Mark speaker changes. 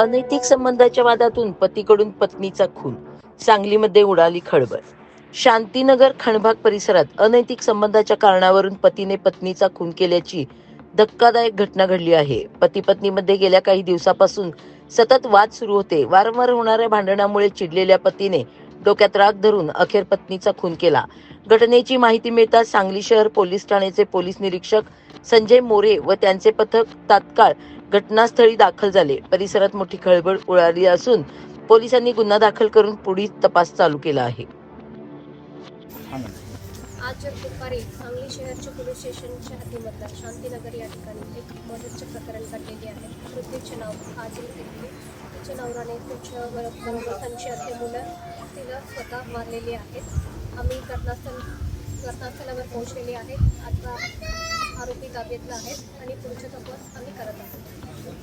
Speaker 1: अनैतिक संबंधाच्या वादातून पतीकडून पत्नीचा खून सांगलीमध्ये उडाली खळबळ. शांतीनगर खणभाग परिसरात अनैतिक संबंधाच्या कारणावरून पतीने पत्नीचा खून केल्याची धक्कादायक घटना घडली आहे. पती पत्नीमध्ये गेल्या काही दिवसापासून सतत वाद सुरू होते. वारंवार होणाऱ्या भांडणामुळे चिडलेल्या पतीने डोक्यात राग धरून अखेर पत्नीचा खून केला. घटनेची माहिती मिळताच सांगली शहर पोलीस ठाण्याचे पोलीस निरीक्षक संजय मोरे व त्यांचे पथक तात्काळ घटनास्थळी दाखल झाले. परिसरात मोठी खळबळ उडाली असून पोलिसांनी गुन्हा दाखल करून पुढील तपास चालू केला आहे.
Speaker 2: आज दुपारी सांगली शहरच्या पोलीस स्टेशनच्या हद्दीमधल्या शांतीनगर या ठिकाणी एक मदतचे प्रकरण घडलेले आहे. मृत्यूचे नाव आजी तिरके तिच्या नवराने बरोबर त्यांची अर्धे मुलं तिला स्वतः मारलेली आहेत. आम्ही घटनास्थळ घटनास्थळावर पोहोचलेले आहेत. आता आरोपी ताब्यातला आहेत आणि पुढच्या तपास आम्ही करत आहोत.